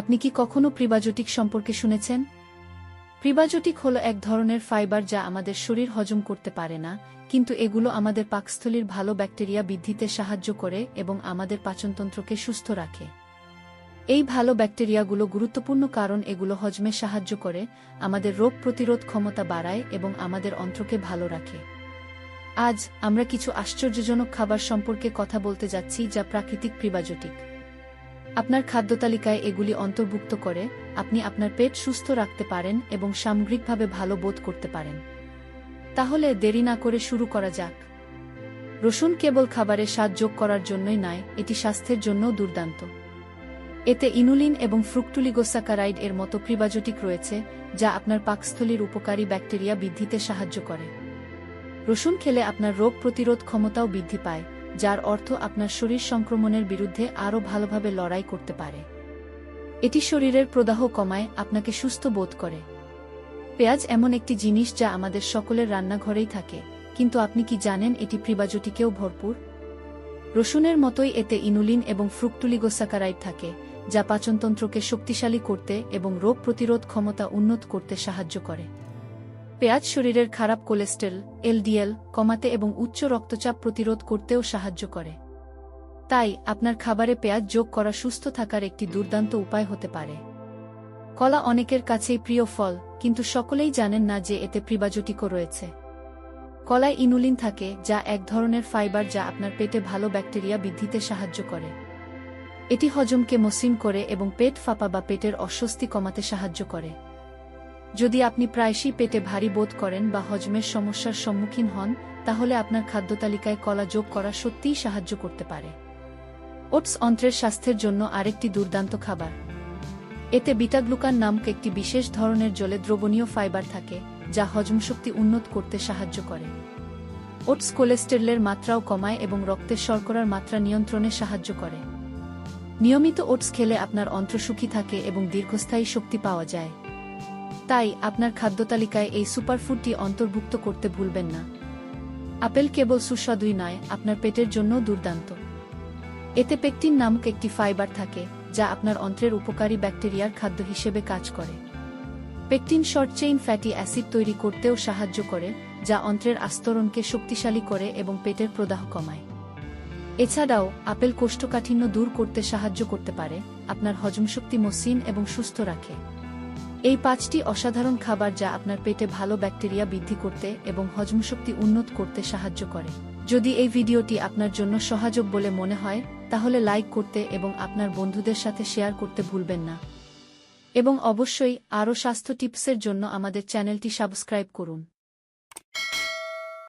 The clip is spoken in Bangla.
আপনি কি কখনো প্রিবাজোটিক সম্পর্কে শুনেছেন? প্রিবাজোটিক হল এক ধরনের ফাইবার যা আমাদের শরীর হজম করতে পারে না, কিন্তু এগুলো আমাদের পাকস্থলীর ভালো ব্যাকটেরিয়া বৃদ্ধিতে সাহায্য করে এবং আমাদের পাচনতন্ত্রকে সুস্থ রাখে। এই ভালো ব্যাকটেরিয়াগুলো গুরুত্বপূর্ণ কারণ এগুলো হজমে সাহায্য করে, আমাদের রোগ প্রতিরোধ ক্ষমতা বাড়ায় এবং আমাদের অন্ত্রকে ভালো রাখে। আজ আমরা কিছু আশ্চর্যজনক খাবার সম্পর্কে কথা বলতে যাচ্ছি যা প্রাকৃতিক প্রিবাজোটিক আপনার খাদ্য তালিকায় এগুলি অন্তর্ভুক্ত করে আপনি আপনার পেট সুস্থ রাখতে পারেন এবং সামগ্রিকভাবে ভালো বোধ করতে পারেন। তাহলে দেরি না করে শুরু করা যাক। রসুন কেবল খাবারে স্বাদ যোগ করার জন্যই নয়, এটি স্বাস্থ্যের জন্যও দুর্দান্ত। এতে ইনুলিন এবং ফ্রুক্টুলিগোসাকারাইড এর মতো প্রিবাজোটিক রয়েছে, যা আপনার পাকস্থলীর উপকারী ব্যাকটেরিয়া বৃদ্ধিতে সাহায্য করে। রসুন খেলে আপনার রোগ প্রতিরোধ ক্ষমতাও বৃদ্ধি পায়। যার অর্থ আপনার শরীর সংক্রমণের বিরুদ্ধে আরও ভালোভাবে লড়াই করতে পারে। এটি শরীরের প্রদাহ কমায়, আপনাকে সুস্থ বোধ করে। পেঁয়াজ এমন একটি জিনিস যা আমাদের সকলের রান্নাঘরেই থাকে, কিন্তু আপনি কি জানেন এটি প্রিবাজটিকেও ভরপুর? রসুনের মতোই এতে ইনুলিন এবং ফ্রুক্টুলিগোসাকারাইড থাকে, যা পাচনতন্ত্রকে শক্তিশালী করতে এবং রোগ প্রতিরোধ ক্ষমতা উন্নত করতে সাহায্য করে। পেঁয়াজ শরীরের খারাপ কোলেস্টেরল, এলডিএল, কমাতে এবং উচ্চ রক্তচাপ প্রতিরোধ করতেও সাহায্য করে। তাই, আপনার খাবারে পেঁয়াজ যোগ করা সুস্থ থাকার একটি দুর্দান্ত উপায় হতে পারে। কলা অনেকের কাছেই প্রিয় ফল, কিন্তু সকলেই জানেন না যে এতে প্রিবাজটিকও রয়েছে। কলায় ইনুলিন থাকে, যা এক ধরনের ফাইবার যা আপনার পেটে ভালো ব্যাকটেরিয়া বৃদ্ধিতে সাহায্য করে। এটি হজমকে মসৃণ করে এবং পেট ফাঁপা বা পেটের অস্বস্তি কমাতে সাহায্য করে। যদি আপনি প্রায়শই পেটে ভারী বোধ করেন বা হজমের সমস্যার সম্মুখীন হন, তাহলে আপনার খাদ্য তালিকায় কলা যোগ করা সত্যিই সাহায্য করতে পারে। ওটস অন্ত্রের স্বাস্থ্যের জন্য আরেকটি দুর্দান্ত খাবার। এতে বিটাগ্লুকান নামক একটি বিশেষ ধরনের জলে দ্রবণীয় ফাইবার থাকে, যা হজমশক্তি উন্নত করতে সাহায্য করে। ওটস কোলেস্টেরলের মাত্রাও কমায় এবং রক্তের শর্করার মাত্রা নিয়ন্ত্রণে সাহায্য করে। নিয়মিত ওটস খেলে আপনার অন্ত্র সুখী থাকে এবং দীর্ঘস্থায়ী শক্তি পাওয়া যায়। তাই আপনার খাদ্য তালিকায় এই সুপারফুডটি অন্তর্ভুক্ত করতে ভুলবেন না। আপেল কেবল সুস্বাদুই নয়, আপনার পেটের জন্যও দুর্দান্ত। এতে পেকটিন নামক একটি ফাইবার থাকে, যা আপনার অন্ত্রের উপকারী ব্যাকটেরিয়ার খাদ্য হিসেবে কাজ করে। Pectin short chain fatty acid তৈরি করতেও সাহায্য করে, যা অন্ত্রের আস্তরণকে শক্তিশালী করে এবং পেটের প্রদাহ কমায়। এছাড়াও, আপেল কোষ্ঠকাঠিন্য দূর করতে সাহায্য করতে পারে, আপনার হজমশক্তি মসৃণ এবং সুস্থ রাখে। এই পাঁচটি অসাধারণ খাবার যা আপনার পেটে ভালো ব্যাকটেরিয়া বৃদ্ধি করতে এবং হজমশক্তি উন্নত করতে সাহায্য করে। যদি এই ভিডিওটি আপনার জন্য সহযোগ বলে মনে হয়, তাহলে লাইক করতে এবং আপনার বন্ধুদের সাথে শেয়ার করতে ভুলবেন না। এবং অবশ্যই আরও স্বাস্থ্য টিপসের জন্য আমাদের চ্যানেলটি সাবস্ক্রাইব করুন।